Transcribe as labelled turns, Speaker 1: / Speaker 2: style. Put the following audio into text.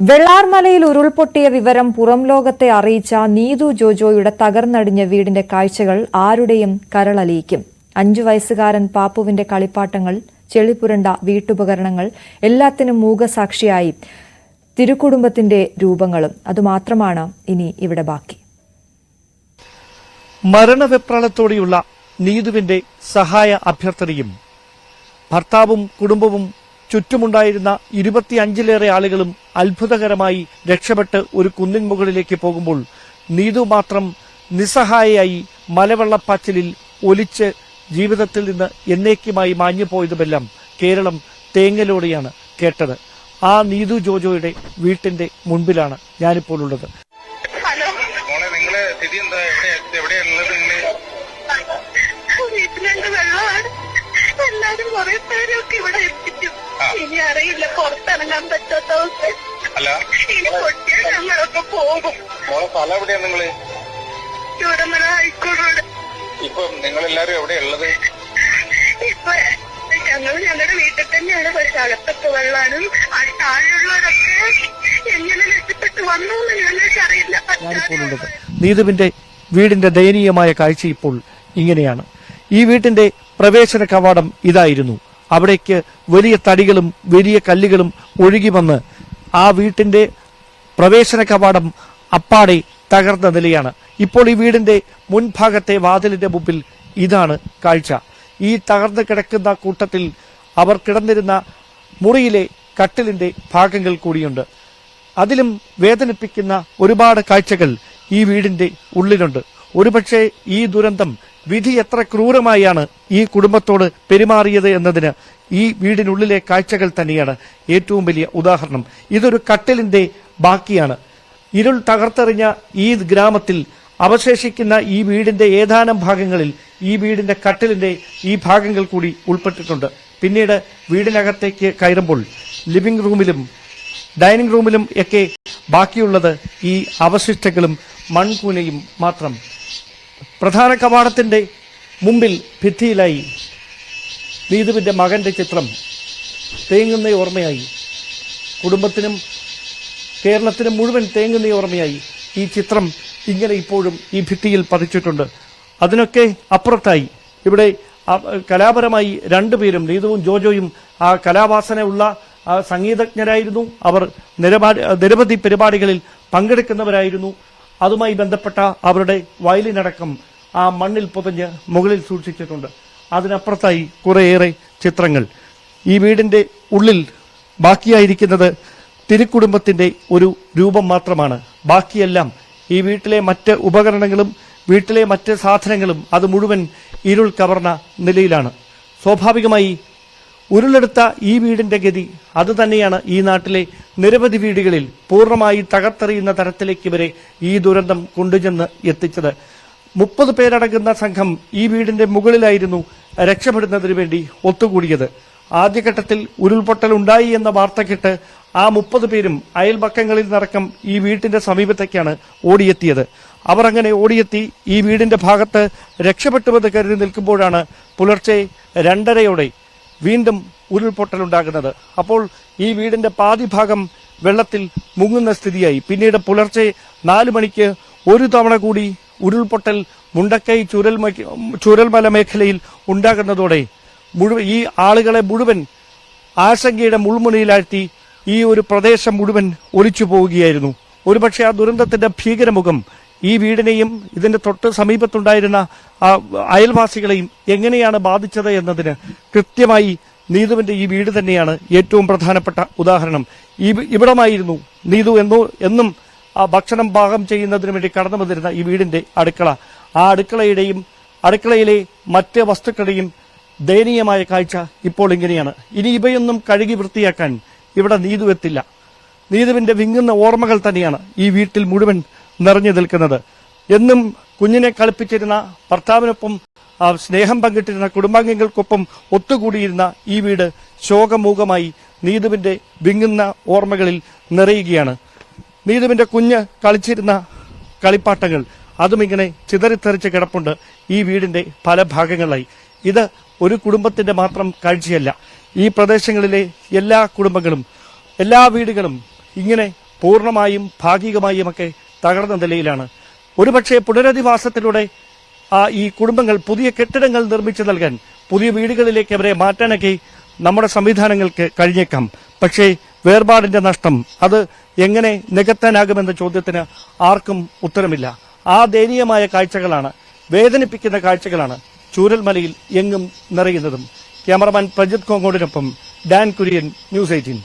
Speaker 1: വെള്ളാർമലയിൽ ഉരുൾപൊട്ടിയ വിവരം പുറം ലോകത്തെ അറിയിച്ച നീതു ജോജോയുടെ തകർന്നടിഞ്ഞ വീടിന്റെ കാഴ്ചകൾ ആരുടെയും കരളലിയിക്കും. അഞ്ചു വയസ്സുകാരൻ പാപ്പുവിന്റെ കളിപ്പാട്ടങ്ങൾ ചെളിപുരണ്ട വീട്ടുപകരണങ്ങൾ എല്ലാത്തിനും മൂകസാക്ഷിയായി തിരുക്കുടുംബത്തിന്റെ രൂപങ്ങളും. അതുമാത്രമാണ് ഇനി ഇവിടെ ബാക്കി.
Speaker 2: മരണവെപ്രാളത്തോടെയുള്ള നീതുവിന്റെ സഹായ അഭ്യർത്ഥനയും ഭർത്താവും കുടുംബവും ചുറ്റുമുണ്ടായിരുന്ന ഇരുപത്തിയഞ്ചിലേറെ ആളുകളും അത്ഭുതകരമായി രക്ഷപ്പെട്ട് ഒരു കുന്നിൻ മുകളിലേക്ക് പോകുമ്പോൾ നീതു മാത്രം നിസ്സഹായയായി മലവെള്ളപ്പാച്ചിലിൽ ഒലിച്ച് ജീവിതത്തിൽ നിന്ന് എന്നേക്കുമായി മാഞ്ഞുപോയതുമെല്ലാം കേരളം തേങ്ങലോടെയാണ് കേട്ടത്. ആ നീതു ജോജോയുടെ വീട്ടിന്റെ മുൻപിലാണ് ഞാനിപ്പോൾ ഉള്ളത്.
Speaker 3: വീട്ടിലുണ്ട് വെള്ളമാണ്. എല്ലാരും കുറെ പേരൊക്കെ ഇവിടെ എത്തിച്ചു. ഇനി അറിയില്ല പുറത്തിറങ്ങാൻ പറ്റാത്ത അവസ്ഥ.
Speaker 4: അല്ല.
Speaker 3: ഇനി പൊട്ടിയ ഞങ്ങളൊക്കെ പോകും.
Speaker 4: മോളെ സ്ഥലം എവിടെയാ നിങ്ങൾ?
Speaker 3: ചൂടമല ഹൈക്കോടോട്
Speaker 4: ഇപ്പൊ നിങ്ങളെല്ലാരും എവിടെയാ ഉള്ളത്?
Speaker 3: ഇപ്പൊ ഞങ്ങൾ ഞങ്ങളുടെ വീട്ടിൽ തന്നെയാണ്. പക്ഷെ അകത്തൊക്കെ വെള്ളമാണ് ആ താഴെയുള്ളവരൊക്കെ എങ്ങനെ രക്ഷപ്പെട്ട് വന്നു എന്ന് ഞങ്ങൾക്ക് അറിയില്ല.
Speaker 2: നീതുവിന്റെ വീടിന്റെ ദയനീയമായ കാഴ്ച ഇപ്പോൾ ഇങ്ങനെയാണ്. ഈ വീട്ടിന്റെ പ്രവേശന കവാടം ഇതായിരുന്നു. അവിടേക്ക് വലിയ തടികളും വലിയ കല്ലുകളും ഒഴുകി വന്ന് ആ വീട്ടിന്റെ പ്രവേശന കവാടം അപ്പാടെ തകർന്ന നിലയാണ്. ഇപ്പോൾ ഈ വീടിന്റെ മുൻഭാഗത്തെ വാതിലിന്റെ മുമ്പിൽ ഇതാണ് കാഴ്ച. ഈ തകർന്നു കിടക്കുന്ന കൂട്ടത്തിൽ അവർ കിടന്നിരുന്ന മുറിയിലെ കട്ടിലിന്റെ ഭാഗങ്ങൾ കൂടിയുണ്ട്. അതിലും വേദനിപ്പിക്കുന്ന ഒരുപാട് കാഴ്ചകൾ ഈ വീടിന്റെ ഉള്ളിലുണ്ട്. ഒരുപക്ഷെ ഈ ദുരന്തം വിധി എത്ര ക്രൂരമായാണ് ഈ കുടുംബത്തോട് പെരുമാറിയത് എന്നതിന് ഈ വീടിനുള്ളിലെ കാഴ്ചകൾ തന്നെയാണ് ഏറ്റവും വലിയ ഉദാഹരണം. ഇതൊരു കട്ടിലിന്റെ ബാക്കിയാണ്. ഇരുൾ തകർത്തെറിഞ്ഞ ഈ ഗ്രാമത്തിൽ അവശേഷിക്കുന്ന ഈ വീടിന്റെ ഏതാനും ഭാഗങ്ങളിൽ ഈ വീടിന്റെ കട്ടിലിന്റെ ഈ ഭാഗങ്ങൾ കൂടി ഉൾപ്പെട്ടിട്ടുണ്ട്. പിന്നീട് വീടിനകത്തേക്ക് കയറുമ്പോൾ ലിവിംഗ് റൂമിലും ഡൈനിങ് റൂമിലും ഒക്കെ ബാക്കിയുള്ളത് ഈ അവശിഷ്ടങ്ങളും മൺകൂനയും മാത്രം. പ്രധാന കവാടത്തിന്റെ മുമ്പിൽ ഭിത്തിയിലായി നീതുവിന്റെ മകന്റെ ചിത്രം തേങ്ങുന്ന ഓർമ്മയായി. കുടുംബത്തിനും കേരളത്തിനും മുഴുവൻ തേങ്ങുന്ന ഓർമ്മയായി. ഈ ചിത്രം ഇങ്ങനെ ഇപ്പോഴും ഈ ഭിത്തിയിൽ പതിച്ചിട്ടുണ്ട്. അതിനൊക്കെ അപ്പുറത്തായി ഇവിടെ കലാപരമായി രണ്ടുപേരും നീതുവും ജോജോയും ആ കലാവാസനയുള്ള സംഗീതജ്ഞരായിരുന്നു. അവർ നിരവധി പരിപാടികളിൽ പങ്കെടുക്കുന്നവരായിരുന്നു. അതുമായി ബന്ധപ്പെട്ട അവരുടെ വയലിനടക്കം ആ മണ്ണിൽ പൊതിഞ്ഞ് മുകളിൽ സൂക്ഷിച്ചിട്ടുണ്ട്. അതിനപ്പുറത്തായി കുറേയേറെ ചിത്രങ്ങൾ. ഈ വീടിന്റെ ഉള്ളിൽ ബാക്കിയായിരിക്കുന്നത് തിരുക്കുടുംബത്തിന്റെ ഒരു രൂപം മാത്രമാണ്. ബാക്കിയെല്ലാം ഈ വീട്ടിലെ മറ്റ് ഉപകരണങ്ങളും വീട്ടിലെ മറ്റ് സാധനങ്ങളും അത് മുഴുവൻ ഇരുൾ കവർന്ന നിലയിലാണ്. സ്വാഭാവികമായി ഉരുളെടുത്ത ഈ വീടിന്റെ ഗതി അതുതന്നെയാണ് ഈ നാട്ടിലെ നിരവധി വീടുകളിൽ പൂർണമായി തകർത്തെറിയുന്ന തരത്തിലേക്ക് വരെ ഈ ദുരന്തം കൊണ്ടുചെന്ന് എത്തിച്ചത്. മുപ്പത് പേരടങ്ങുന്ന സംഘം ഈ വീടിന്റെ മുകളിലായിരുന്നു രക്ഷപ്പെടുന്നതിന് വേണ്ടി ഒത്തുകൂടിയത്. ആദ്യഘട്ടത്തിൽ ഉരുൾപൊട്ടൽ ഉണ്ടായി എന്ന വാർത്ത കേട്ട് ആ മുപ്പത് പേരും അയൽപക്കങ്ങളിൽ നിന്നടക്കം ഈ വീട്ടിന്റെ സമീപത്തേക്കാണ് ഓടിയെത്തിയത്. അവർ അങ്ങനെ ഓടിയെത്തി ഈ വീടിന്റെ ഭാഗത്ത് രക്ഷപ്പെട്ടുവെന്ന് കരുതി നിൽക്കുമ്പോഴാണ് പുലർച്ചെ രണ്ടരയോടെ വീണ്ടും ഉരുൾപൊട്ടലുണ്ടാകുന്നത്. അപ്പോൾ ഈ വീടിന്റെ പാതിഭാഗം വെള്ളത്തിൽ മുങ്ങുന്ന സ്ഥിതിയായി. പിന്നീട് പുലർച്ചെ നാലു മണിക്ക് ഒരു തവണ കൂടി ഉരുൾപൊട്ടൽ മുണ്ടക്കൈ ചുരൽ ചുരൽമല മേഖലയിൽ ഉണ്ടാകുന്നതോടെ മുഴുവൻ ഈ ആളുകളെ മുഴുവൻ ആശങ്കയുടെ മുൾമുനയിലാഴ്ത്തി ഈ ഒരു പ്രദേശം മുഴുവൻ ഒലിച്ചു പോവുകയായിരുന്നു. ഒരുപക്ഷെ ആ ദുരന്തത്തിന്റെ ഭീകരമുഖം ഈ വീടിനെയും ഇതിന്റെ തൊട്ട് സമീപത്തുണ്ടായിരുന്ന അയൽവാസികളെയും എങ്ങനെയാണ് ബാധിച്ചത് എന്നതിന് കൃത്യമായി നീതുവിന്റെ ഈ വീട് തന്നെയാണ് ഏറ്റവും പ്രധാനപ്പെട്ട ഉദാഹരണം. ഈ ഇവിടമായിരുന്നു നീതു എന്നോ എന്നും ആ ഭക്ഷണം പാകം ചെയ്യുന്നതിന് വേണ്ടി കടന്നു വന്നിരുന്ന ഈ വീടിന്റെ അടുക്കള. ആ അടുക്കളയുടെയും അടുക്കളയിലെ മറ്റ് വസ്തുക്കളുടെയും ദയനീയമായ കാഴ്ച ഇപ്പോൾ ഇങ്ങനെയാണ്. ഇനി ഇവയൊന്നും കഴുകി വൃത്തിയാക്കാൻ ഇവിടെ നീതു എത്തില്ല. നീതുവിന്റെ വിങ്ങുന്ന ഓർമ്മകൾ തന്നെയാണ് ഈ വീട്ടിൽ മുഴുവൻ നിറഞ്ഞു നിൽക്കുന്നത്. എന്നും കുഞ്ഞിനെ കളിപ്പിച്ചിരുന്ന ഭർത്താവിനൊപ്പം സ്നേഹം പങ്കിട്ടിരുന്ന കുടുംബാംഗങ്ങൾക്കൊപ്പം ഒത്തുകൂടിയിരുന്ന ഈ വീട് ശോകമൂകമായി നീതുവിന്റെ വിങ്ങുന്ന ഓർമ്മകളിൽ നിറയുകയാണ്. നീതുവിന്റെ കുഞ്ഞ് കളിച്ചിരുന്ന കളിപ്പാട്ടങ്ങൾ അതും ഇങ്ങനെ ചിതറിത്തെറിച്ച് കിടപ്പുണ്ട് ഈ വീടിന്റെ പല ഭാഗങ്ങളിലായി ഇത് ഒരു കുടുംബത്തിന്റെ മാത്രം കാഴ്ചയല്ല. ഈ പ്രദേശങ്ങളിലെ എല്ലാ കുടുംബങ്ങളും എല്ലാ വീടുകളും ഇങ്ങനെ പൂർണമായും ഭാഗികമായും ഒക്കെ തകർന്ന നിലയിലാണ്. ഒരുപക്ഷെ പുനരധിവാസത്തിലൂടെ ഈ കുടുംബങ്ങൾ പുതിയ കെട്ടിടങ്ങൾ നിർമ്മിച്ചു നൽകാൻ പുതിയ വീടുകളിലേക്ക് അവരെ മാറ്റാനൊക്കെ നമ്മുടെ സംവിധാനങ്ങൾക്ക് കഴിഞ്ഞേക്കാം. പക്ഷേ വേർപാടിന്റെ നഷ്ടം അത് എങ്ങനെ നികത്താനാകുമെന്ന ചോദ്യത്തിന് ആർക്കും ഉത്തരമില്ല. ആ ദയനീയമായ കാഴ്ചകളാണ് വേദനിപ്പിക്കുന്ന കാഴ്ചകളാണ് ചൂരൽമലയിൽ എങ്ങും നിറയുന്നതും. ക്യാമറമാൻ പ്രജിത് കോങ്ങോടിനൊപ്പം ഡാൻ കുര്യൻ ന്യൂസ് എയ്റ്റീൻ.